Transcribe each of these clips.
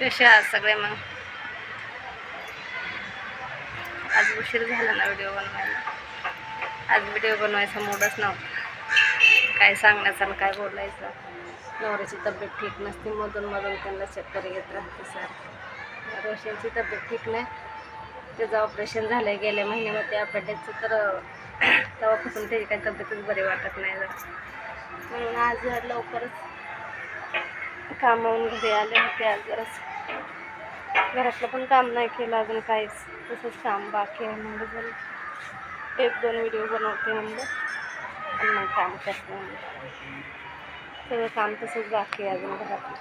कसे आहात सगळे मग? आज उशीर झाला ना व्हिडिओ बनवायला. आज व्हिडिओ बनवायचा मूडच नव्हता. काय सांगण्याचं आणि काय बोलायचं? नवऱ्याची तब्येत ठीक नसते मधून मधून त्यांना चक्कर येत राहते सर रोशनची तब्येत ठीक नाही. त्याचं ऑपरेशन झालं गेल्या महिन्यामध्ये अपडेटचं तर तेव्हापासून त्याची काही तब्येतच बरी वाटत नाही जरा. म्हणून आज लवकरच कामावून घरी आले होते. आज जरास घरातलं पण काम नाही केलं अजून काहीच. तसंच काम बाकी आहे म्हणजे जर. एक दोन व्हिडिओ बनवते म्हणलं. आणि मग काम करते म्हणलं. सगळं काम तसंच बाकी आहे अजून घरातलं.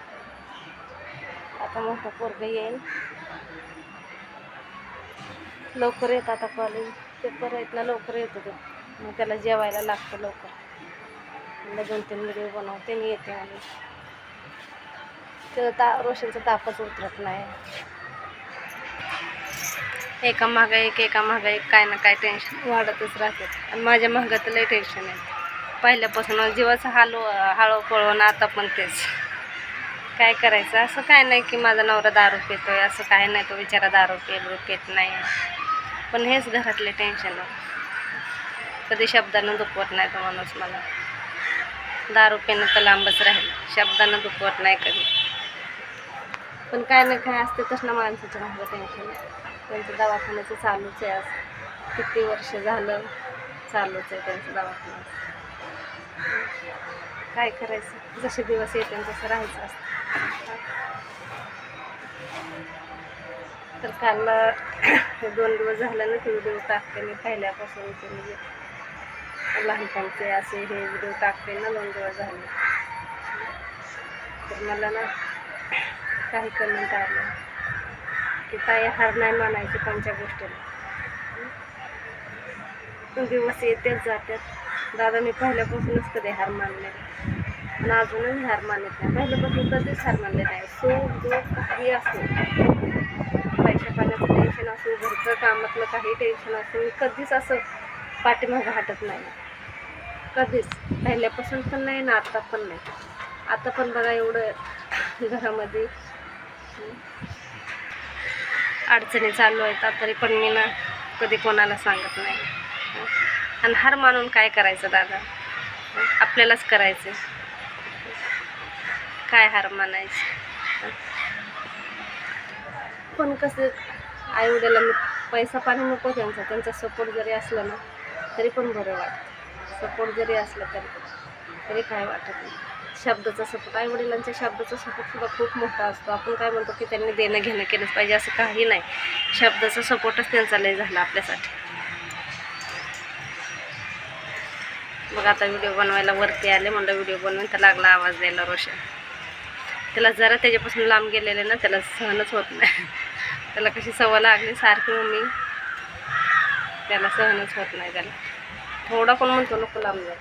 आता मोठं पोरगं येईल. लवकर येत आता कॉलेज पेपर आहेत ना लवकर येतो तो. मग त्याला जेवायला लागतं लवकर. दोन तीन व्हिडिओ बनवते मी येते आणि त्याचा ता रोशनचा तापच उतरत नाही. एका मागा एक एका मागं एक काय ना काय टेन्शन वाढतच राहते. आणि माझ्या मागात लय टेन्शन आहे. पहिल्यापासून जीवाचं हालो हळू पळवून आता पण तेच. काय करायचं? असं काय नाही की माझा नवरा दारू पितोय असं काय नाही तो बिचारा दारू पेल पेत नाही. पण हेच घरातले टेन्शन कधी शब्दानं दुखवत नाही तो माणूस मला. दारू पिणं तर लांबच राहील. शब्दानं दुखवत नाही कधी. पण काय ना काय असते ना माणसाचं राहिलं टेन्शन त्यांचं दवाखान्याचं चालूच आहे आज. किती वर्ष झालं चालूच आहे त्यांचं दवाखान्याचं काय करायचं? जसे दिवस येते तसं राहायचं असतं. तर काल दोन दिवस झालं ना ते व्हिडिओ टाकते मी पहिल्यापासून ते म्हणजे लहानपणचे असे हे व्हिडिओ टाकते ना दोन दिवस झाले. तर मला ना काही कमेंट आलं. की ताई हार नाही मानायची कोणत्या गोष्टीला. दिवस येतेच जातात. दादा मी पहिल्यापासूनच कधी हार मानले नाही. अजूनही हार मानत नाही. पहिल्यापासून कधीच हार मानले नाही. सो जो काही असो पैशा पाण्याचं टेन्शन असो घरचं कामातलं काही टेन्शन असो मी कधीच असं पाठीमागं हटत नाही. कधीच. पहिल्यापासून पण नाही ना आता पण नाही. आता पण बघा एवढं घरामध्ये अडचणी चालू आहेत तरी पण मी ना कधी कोणाला सांगत नाही. आणि हार मानून काय करायचं दादा? आपल्यालाच करायचं. काय हार मानायचं? पण कसं आई वडिलांना पैसा पाणी नको त्यांचा त्यांचा सपोर्ट जरी असला ना तरी पण बरं वाटतं. सपोर्ट जरी असला तरी तरी काय वाटत नाही. शब्दाचा सपोर्ट. आई वडिलांच्या शब्दाचा सपोर्ट सुद्धा खूप मोठा असतो. आपण काय म्हणतो की त्यांनी देणं घेणं केलंच पाहिजे असं काही नाही. शब्दाचा सपोर्टच त्यांचा लय झाला आपल्यासाठी. मग आता व्हिडिओ बनवायला वरती आले म्हणलं व्हिडिओ बनवून तर लागला आवाज द्यायला रोशन. त्याला जरा त्याच्यापासून लांब गेलेले ना त्याला सहनच होत नाही. त्याला कशी सवय लागली सारखी मम्मी. त्याला सहनच होत नाही त्याला. थोडा पण म्हणतो नको लांब जा